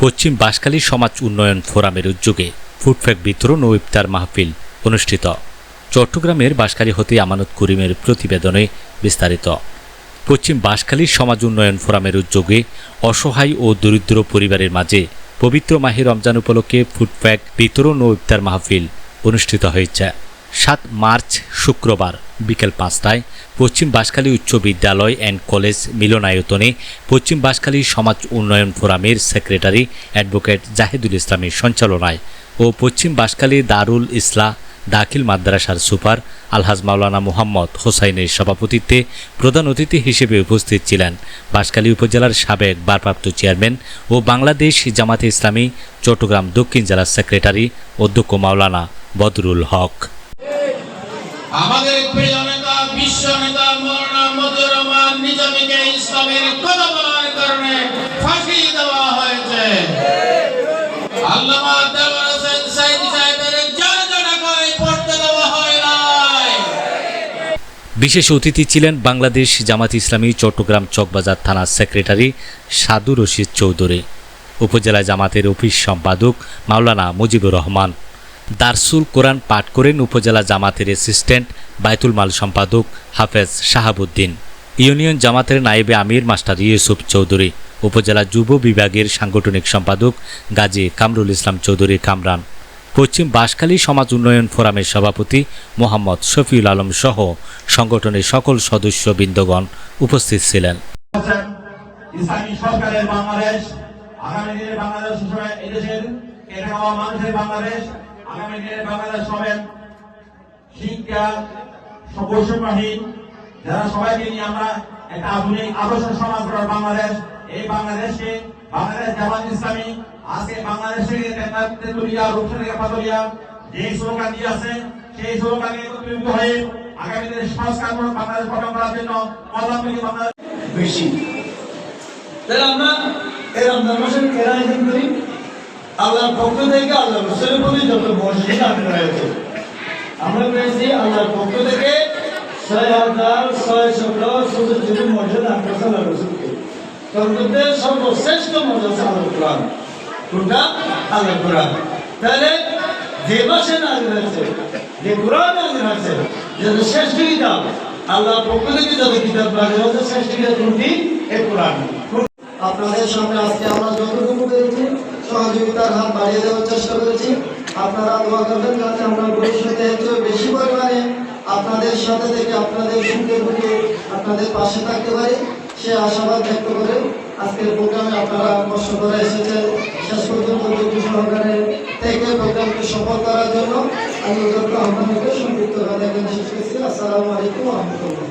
পশ্চিম বাঁশখালী সমাজ উন্নয়ন ফোরামের উদ্যোগে ফুডফ্যাক বিতরণ ও ইফতার মাহফিল অনুষ্ঠিত। চট্টগ্রামের বাঁশখালী হতে আমানত করিমের প্রতিবেদনে বিস্তারিত। পশ্চিম বাঁশখালী সমাজ উন্নয়ন ফোরামের উদ্যোগে অসহায় ও দরিদ্র পরিবারের মাঝে পবিত্র মাহে রমজান উপলক্ষে ফুডপ্যাক বিতরণ ও ইফতার মাহফিল অনুষ্ঠিত হয়েছে। সাত মার্চ শুক্রবার বিকেল পাঁচটায় পশ্চিম বাঁশখালী উচ্চ বিদ্যালয় অ্যান্ড কলেজ মিলনায়তনে পশ্চিম বাঁশখালী সমাজ উন্নয়ন ফোরামের সেক্রেটারি অ্যাডভোকেট জাহেদুল ইসলামের সঞ্চালনায় ও পশ্চিম বাঁশখালী দারুল ইসলাহ দাখিল মাদ্রাসার সুপার আলহাজ মাওলানা মোহাম্মদ হোসাইনের সভাপতিত্বে প্রধান অতিথি হিসেবে উপস্থিত ছিলেন বাঁশখালী উপজেলার সাবেক ভারপ্রাপ্ত চেয়ারম্যান ও বাংলাদেশ জামাতে ইসলামী চট্টগ্রাম দক্ষিণ জেলার সেক্রেটারি অধ্যক্ষ মাওলানা বদরুল হক। আমাদের প্রিয় নেতা, বিশ্ব নেতা মৌলানা মজুর রহমান নিজামীকে ইসলামের কথা বলার কারণে ফাঁসি দেওয়া হয়েছে। হয় বিশেষ অতিথি ছিলেন বাংলাদেশ জামাত ইসলামী চট্টগ্রাম চকবাজার থানার সেক্রেটারি সাদু রশিদ চৌধুরী, উপজেলা জামাতের অফিস সম্পাদক মাওলানা মুজিবুর রহমান দারসুল কোরআন পাঠ করেন উপজেলা জামাতের অ্যাসিস্ট্যান্ট বাইতুল মাল সম্পাদক হাফেজ শাহাবুদ্দিন। ইউনিয়ন জামাতের নায়েবে আমির মাস্টার ইউসুফ চৌধুরী, উপজেলা যুব বিভাগের সাংগঠনিক সম্পাদক গাজী কামরুল ইসলাম চৌধুরী কামরান। পশ্চিম বাঁশখালী সমাজ উন্নয়ন ফোরামের সভাপতি মোহাম্মদ শফিউল আলম সহ সংগঠনের সকল সদস্যবৃন্দগণ উপস্থিত ছিলেন। বাংলাদেশ আগামী দিনে বাংলাদেশ হবেন শিক্ষা বৈষম্যহীন যারা সবাইকে নিয়ে আমরা একটা আধুনিক আদর্শ সমাজ গড়ার বাংলাদেশ, এই বাংলাদেশকে বাংলাদেশ জামাত ইসলামী, আজকে বাংলাদেশে তেতুলিয়া রূপসারিকা পাতলিয়া যে স্লোগান দিয়ে আছে, সেই স্লোগানে একত্রিত হয়ে আগামী দিনে সংস্কারমূলক বাংলাদেশ গঠন করার জন্য মতামত বাংলাদেশ। বেশি। আমরা এই রমজান মাসের এর আয়োজন করি। আল্লাহর পক্ষ থেকে আল্লাহ রসুলের প্রতি যত মসজিদ আমি রয়েছে, আমরা পেয়েছি আল্লাহর পক্ষ থেকে ছয় হাজার ছয় শত সত্তর মসজিদ আঠারোশো আল্লাহ রসুলকে। তার মধ্যে সর্বশ্রেষ্ঠ হচ্ছে আল্লাহ কোরআন। কোনটা? আল্লাহ কোরআন। তাহলে যে মাসে নাজিল হয়েছে, যে কোরআন নাজিল হয়েছে, যে শ্রেষ্ঠ কিতাব, আল্লাহর পক্ষ থেকে যত কিতাব নাজিল হয়েছে শ্রেষ্ঠ কিতাব কোনটি? এই কোরআন। আপনাদের সামনে আজকে আমরা যতটুকু পেরেছি সহযোগিতার হাত বাড়িয়ে দেওয়ার চেষ্টা করেছি। আপনারা দোয়া করবেন যাতে আমরা ভবিষ্যতে বেশি পরিমাণে আপনাদের সাথে থেকে আপনাদের সুখে দুঃখে আপনাদের পাশে থাকতে পারি। সে আশাবাদ ব্যক্ত করে আজকের প্রোগ্রামে আপনারা কষ্ট করে এসেছেন। শেষ পর্যন্ত ধৈর্য সহকারে থেকে প্রোগ্রামকে সফল করার জন্য আমি যত আপনাদেরকে সংযুক্ত কথা শেষ করছি। আসসালামু আলাইকুম রহমতুল্লাহ।